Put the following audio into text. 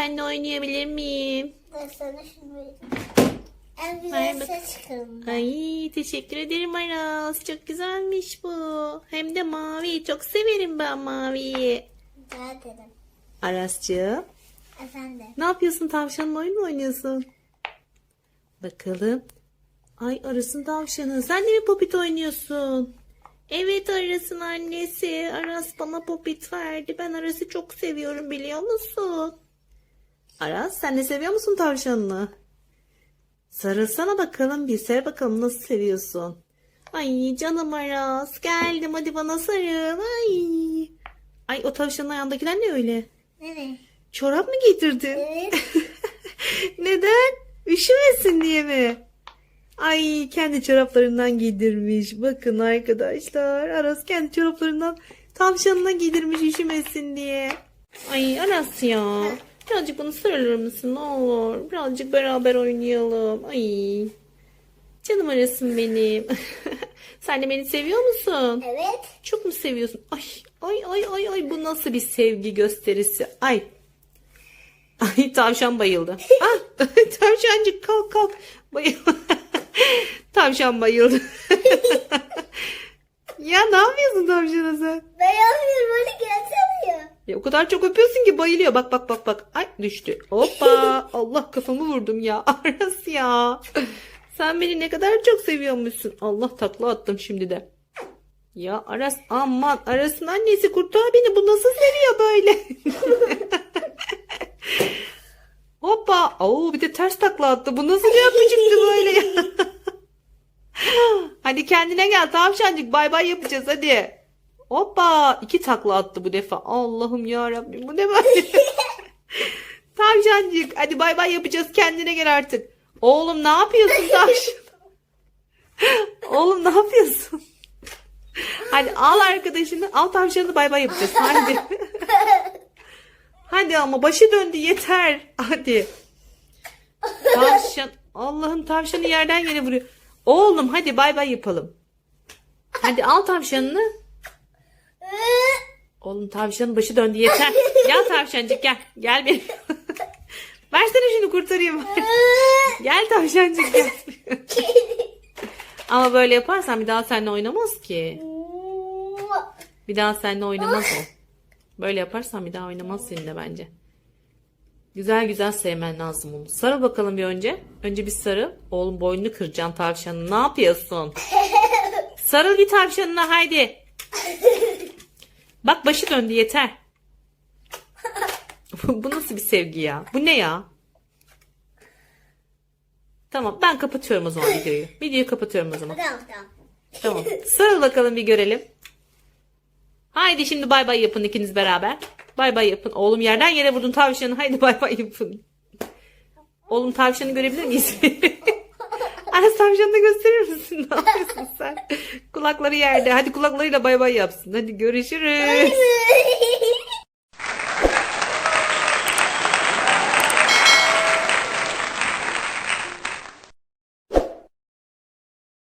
seninle oynayabilir miyim? Ben sana şunu vereyim. En güzel ben. Ay teşekkür ederim Aras. Çok güzelmiş bu. Hem de mavi. Çok severim ben maviyi. Rica ederim. Arascığım. Efendim. Ne yapıyorsun? Tavşanla oyun mu oynuyorsun? Bakalım. Ay Aras'ın tavşanı. Sen de mi popit oynuyorsun? Evet Aras'ın annesi. Aras bana popit verdi. Ben Aras'ı çok seviyorum biliyor musun? Aras sen de seviyor musun tavşanını? Sarılsana bakalım bir. Sev bakalım nasıl seviyorsun. Ay canım Aras. Geldim hadi bana sarıl. Ay. Ay o tavşanın ayağındakiler ne öyle? Nereye? Çorap mı getirdin? Evet. Neden? Üşümesin diye mi? Ay kendi çoraplarından giydirmiş. Bakın arkadaşlar. Aras kendi çoraplarından tavşanına giydirmiş üşümesin diye. Ay Aras ya. Birazcık bana sarılır mısın ne olur? Birazcık beraber oynayalım. Ay. Canım Aras'ım benim. Sen de beni seviyor musun? Evet. Çok mu seviyorsun? Ay ay ay ay ay bu nasıl bir sevgi gösterisi? Ay. Ay tavşan bayıldı. ah tavşancık kalk kalk. Bayıldı. tavşan bayıldı. ya ne yapıyorsun tavşana sen? Ben yapmıyorum. Hadi gelsene ya. Ya o kadar çok öpüyorsun ki bayılıyor. Bak bak bak bak. Ay düştü. Hoppa. Allah kafamı vurdum ya. Aras ya. Sen beni ne kadar çok seviyormuşsun. Allah takla attım şimdi de. Ya Aras aman Aras'ın annesi kurtar beni. Bu nasıl seviyor böyle? Hoppa. Oo bir de ters takla attı. Bu nasıl bir yapıcıktı böyle ya? hadi kendine gel tavşancık. Bay bay yapacağız hadi. Hoppa iki takla attı bu defa. Allah'ım ya Rabbim bu ne böyle? Tavşancık hadi bay bay yapacağız kendine gel artık. Oğlum ne yapıyorsun tavşan? Oğlum ne yapıyorsun? Hadi al arkadaşını al tavşanı bay bay yapacağız hadi. hadi ama başı döndü yeter. Hadi. Tavşan Allah'ım tavşanı yerden yere vuruyor. Oğlum hadi bay bay yapalım. Hadi al tavşanını. Oğlum tavşanın başı döndü yeter. Gel tavşancık gel. Gel benim. Versene şunu kurtarayım. gel tavşancık gel. Ama böyle yaparsan bir daha seninle oynamaz ki. Bir daha seninle oynamaz o. Böyle yaparsan bir daha oynamaz seninle bence. Güzel güzel sevmen lazım onu. Sarıl bakalım bir önce. Önce bir sarıl. Oğlum boynunu kıracaksın tavşanın. Ne yapıyorsun? Sarıl bir tavşanına haydi. Bak başı döndü yeter. Bu nasıl bir sevgi ya? Bu ne ya? Tamam ben kapatıyorum o zaman videoyu. Videoyu kapatıyorum o zaman. Tamam tamam. Tamam. Sarıl bakalım bir görelim. Haydi şimdi bay bay yapın ikiniz beraber. Bay bay yapın. Oğlum yerden yere vurdun tavşanı. Haydi bay bay yapın. Oğlum tavşanı görebilir miyiz? Aras tavşanını gösterir misin? Ne yapıyorsun sen? Kulakları yerde. Hadi kulaklarıyla bay bay yapsın. Hadi görüşürüz.